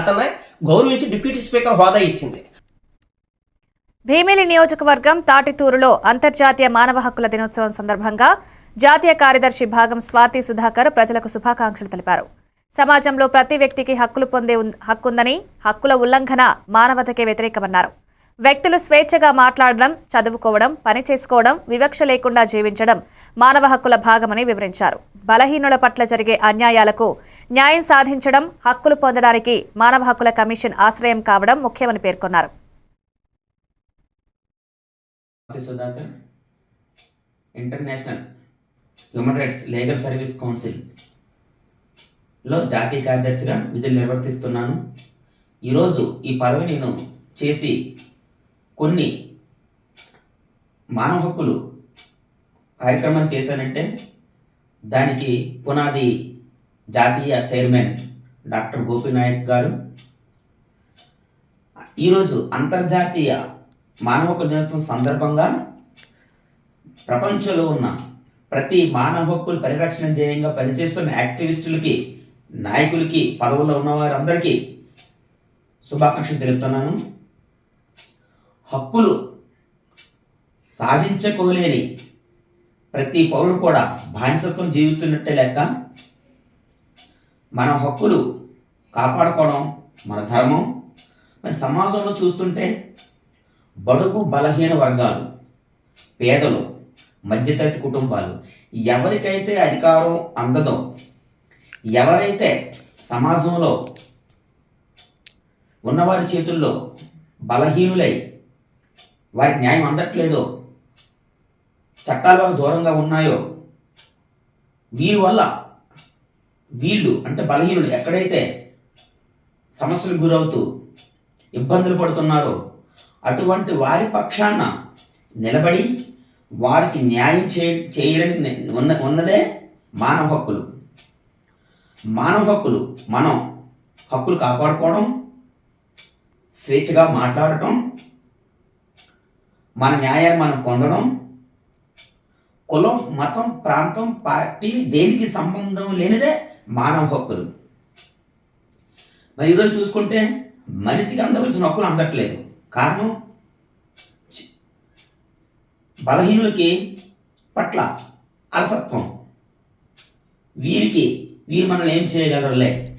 అతన్ని గౌరవించి deputy speaker హోదా ఇచ్చింది. భీమిలి నియోజకవర్గం తాటితూరులో అంతర్జాతీయ మానవ హక్కుల దినోత్సవం సందర్భంగా జాతీయ కార్యదర్శి భాగం స్వాతి సుధాకర్ ప్రజలకు శుభాకాంక్షలు తెలిపారు. సమాజంలో ప్రతి వ్యక్తికి హక్కులు పొందే హక్కుందని హక్కుల ఉల్లంఘన మానవతకే వ్యతిరేకమన్నారు. వ్యక్తులు స్వేచ్ఛగా మాట్లాడడం చదువుకోవడం పని చేసుకోవడం వివక్ష లేకుండా జీవించడం మానవ హక్కుల భాగమని వివరించారు. బలహీనుల పట్ల జరిగే అన్యాయాలకు న్యాయం సాధించడం హక్కులు పొందడానికి మానవ హక్కుల కమిషన్ ఆశ్రయం కావడం ముఖ్యమని పేర్కొన్నారు. International human rights legal service కౌన్సిల్లో జాతీయ కార్యదర్శిగా విధులు నిర్వర్తిస్తున్నాను. ఈరోజు ఈ పదవి నేను చేసి కొన్ని మానవ హక్కులు కార్యక్రమాలు చేశానంటే దానికి పునాది జాతీయ చైర్మన్ డాక్టర్ గోపీనాయక్ గారు. ఈరోజు అంతర్జాతీయ మానవ హక్కుల దినోత్సవం సందర్భంగా ప్రపంచంలో ఉన్న ప్రతి మానవ హక్కుల పరిరక్షణ ధ్యేయంగా పనిచేస్తున్న యాక్టివిస్టులకి నాయకులకి పదవుల్లో ఉన్న వారందరికీ శుభాకాంక్షలు తెలుపుతున్నాను. హక్కులు సాధించుకోలేని ప్రతి పౌరుడు కూడా బానిసత్వం జీవిస్తున్నట్టే లెక్క మన హక్కులు కాపాడుకోవడం మన ధర్మం. మరి సమాజంలో చూస్తుంటే బడుగు బలహీన వర్గాలు పేదలు మధ్యతరగతి కుటుంబాలు ఎవరికైతే అధికారం అందదో ఎవరైతే సమాజంలో ఉన్నవారి చేతుల్లో బలహీనులై వారికి న్యాయం అందట్లేదో? చట్టాలకు దూరంగా ఉన్నాయో? వీరి వల్ల వీళ్ళు అంటే బలహీనులు ఎక్కడైతే సమస్యలకు గురవుతూ ఇబ్బందులు పడుతున్నారో అటువంటి వారి పక్షాన నిలబడి వారికి న్యాయం చే చేయడానికి ఉన్న ఉన్నదే మానవ హక్కులు. మానవ హక్కులు మనం హక్కులు కాపాడుకోవడం స్వేచ్ఛగా మాట్లాడటం మన న్యాయాన్ని మనం పొందడం కులం మతం ప్రాంతం పార్టీ దేనికి సంబంధం లేనిదే మానవ హక్కులు. మరి ఈరోజు చూసుకుంటే మనిషికి అందవలసిన హక్కులు అందట్లేదు. కారణం బలహీనులకి పట్ల అలసత్వం. వీరికి వీరు మనల్ని ఏం చేయగలరులే?